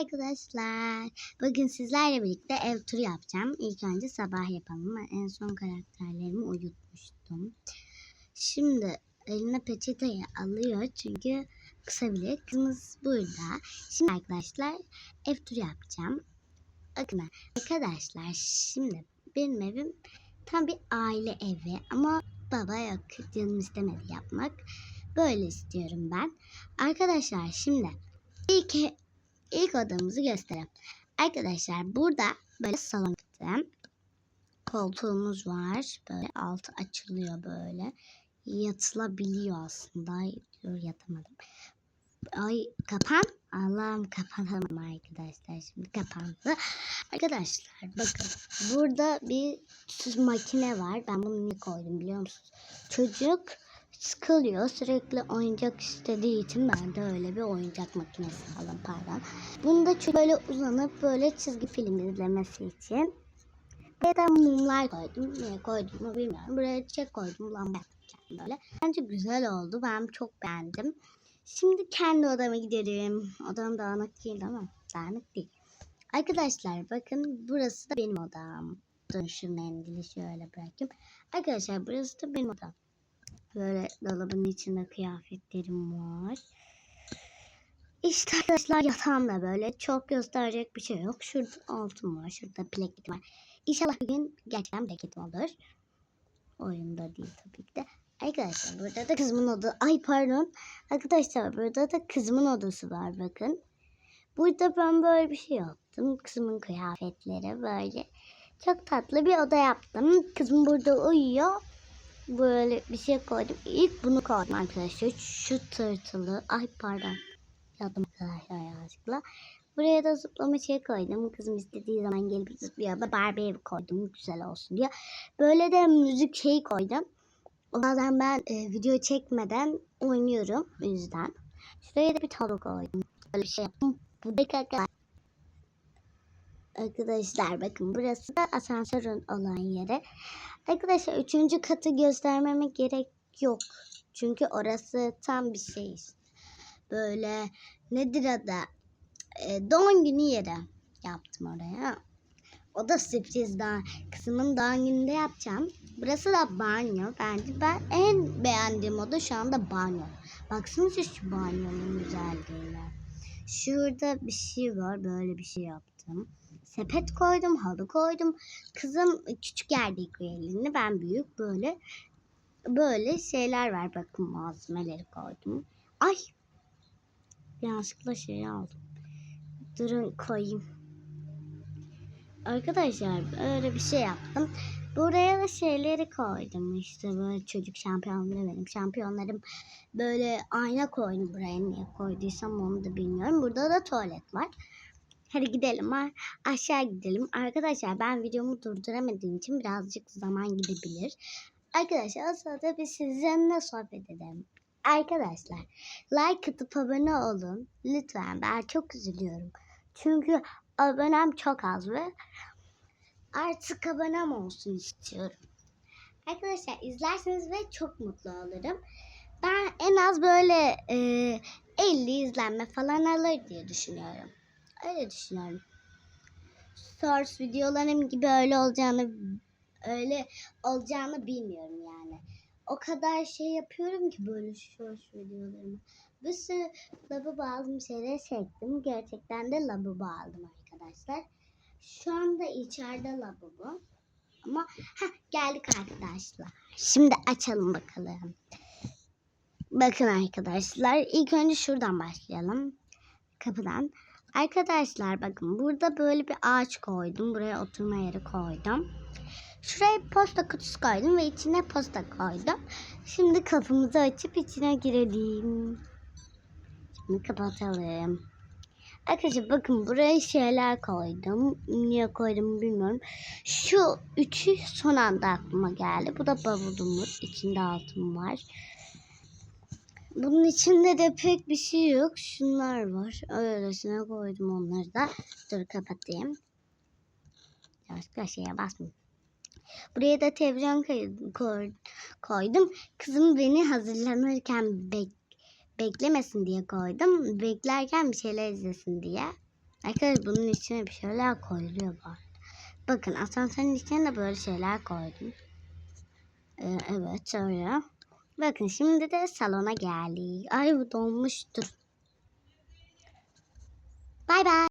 arkadaşlar. Bugün sizlerle birlikte ev turu yapacağım. İlk önce sabah yapalım. Ben en son karakterlerimi uyutmuştum. Şimdi eline peçeteyi alıyor çünkü kısa bile kızımız burada. Şimdi arkadaşlar ev turu yapacağım. Bakın arkadaşlar şimdi benim evim tam bir aile evi ama baba yok canım istemedi yapmak. Böyle istiyorum ben. Arkadaşlar şimdi ilk ilk odamızı göstereyim. Arkadaşlar burada böyle salon yaptım. Koltuğumuz var. Böyle altı açılıyor böyle. Yatılabiliyor aslında. Dur yatamadım. Ay kapan. Allah'ım kapatalım arkadaşlar. Şimdi kapandı. Arkadaşlar bakın. Burada bir makine var. Ben bunu niye koydum biliyor musunuz? Çocuk sıkılıyor. Sürekli oyuncak istediği için ben de öyle bir oyuncak makinesi aldım pardon. Bunu da çocuk böyle uzanıp böyle çizgi film izlemesi için. Buraya da mumlar koydum. Niye koydum mu bilmiyorum. Buraya çiçek koydum. Lamba yapacağım böyle. Bence güzel oldu. Ben çok beğendim. Şimdi kendi odama gidelim. Odam dağınık değil ama dağınık değil. Arkadaşlar bakın burası da benim odam. Dur şu mendili şöyle bırakayım. Arkadaşlar burası da benim odam. Böyle dolabın içinde kıyafetlerim var. İşte arkadaşlar yatağım da böyle çok gösterecek bir şey yok. Şurada altın var. Şurada plaketim var. İnşallah bir gün gerçekten plaketim olur. Oyunda değil tabii ki de. Arkadaşlar burada da kızımın odası. Ay pardon. Arkadaşlar burada da kızımın odası var bakın. Burada ben böyle bir şey yaptım. Kızımın kıyafetleri böyle. Çok tatlı bir oda yaptım. Kızım burada uyuyor böyle bir şey koydum. İlk bunu koydum arkadaşlar. Şu tırtılı. Ay pardon. Yadım arkadaşlar yanlışlıkla. Buraya da zıplama şey koydum. Kızım istediği zaman gelip zıplıyor. Ben Barbie evi koydum. Güzel olsun diye. Böyle de müzik şey koydum. Bazen ben e, video çekmeden oynuyorum. O yüzden. Şuraya da bir tablo koydum. Böyle bir şey yaptım. Bu da arkadaşlar. Arkadaşlar bakın burası da asansörün olan yeri. Arkadaşlar üçüncü katı göstermeme gerek yok. Çünkü orası tam bir şey. Böyle nedir adı? E, doğum günü yeri yaptım oraya. O da sürpriz daha. Kızımın doğum gününde yapacağım. Burası da banyo. Bence ben en beğendiğim oda şu anda banyo. Baksanıza şu banyonun güzelliğine. Şurada bir şey var. Böyle bir şey yaptım. Sepet koydum, halı koydum. Kızım küçük yerde yıkıyor. Ben büyük böyle böyle şeyler var. Bakın malzemeleri koydum. Ay yanlışlıkla şey aldım. Durun koyayım. Arkadaşlar öyle bir şey yaptım. Buraya da şeyleri koydum işte böyle çocuk şampiyonları benim şampiyonlarım böyle ayna koydum buraya niye koyduysam onu da bilmiyorum. Burada da tuvalet var. Hadi gidelim aşağı gidelim. Arkadaşlar ben videomu durduramadığım için birazcık zaman gidebilir. Arkadaşlar o sırada biz sizinle sohbet edelim. Arkadaşlar like atıp abone olun. Lütfen ben çok üzülüyorum. Çünkü abonem çok az ve artık abonem olsun istiyorum. Arkadaşlar izlerseniz ve çok mutlu olurum. Ben en az böyle e, 50 izlenme falan alır diye düşünüyorum. Öyle düşünüyorum. Source videolarım gibi öyle olacağını öyle olacağını bilmiyorum yani. O kadar şey yapıyorum ki böyle shorts videolarımı. Bir sürü lavabo aldım şeyler çektim. Gerçekten de lavabo aldım arkadaşlar. Şu anda içeride lavabo. Ama ha geldik arkadaşlar. Şimdi açalım bakalım. Bakın arkadaşlar ilk önce şuradan başlayalım. Kapıdan. Arkadaşlar bakın burada böyle bir ağaç koydum. Buraya oturma yeri koydum. Şuraya posta kutusu koydum ve içine posta koydum. Şimdi kapımızı açıp içine girelim. Şimdi kapatalım. Arkadaşlar bakın buraya şeyler koydum. Niye koydum bilmiyorum. Şu üçü son anda aklıma geldi. Bu da bavulumuz. İçinde altın var. Bunun içinde de pek bir şey yok. Şunlar var. Öylesine koydum onları da. Dur kapatayım. Başka şeye basmayayım. Buraya da televizyon koydum. Kızım beni hazırlanırken bek beklemesin diye koydum. Beklerken bir şeyler izlesin diye. Arkadaşlar bunun içine bir şeyler koyuluyor bu arada. Bakın asansörün içine de böyle şeyler koydum. Ee, evet şöyle. Bakın şimdi de salona geldik. Ay bu donmuştur. Bay bay.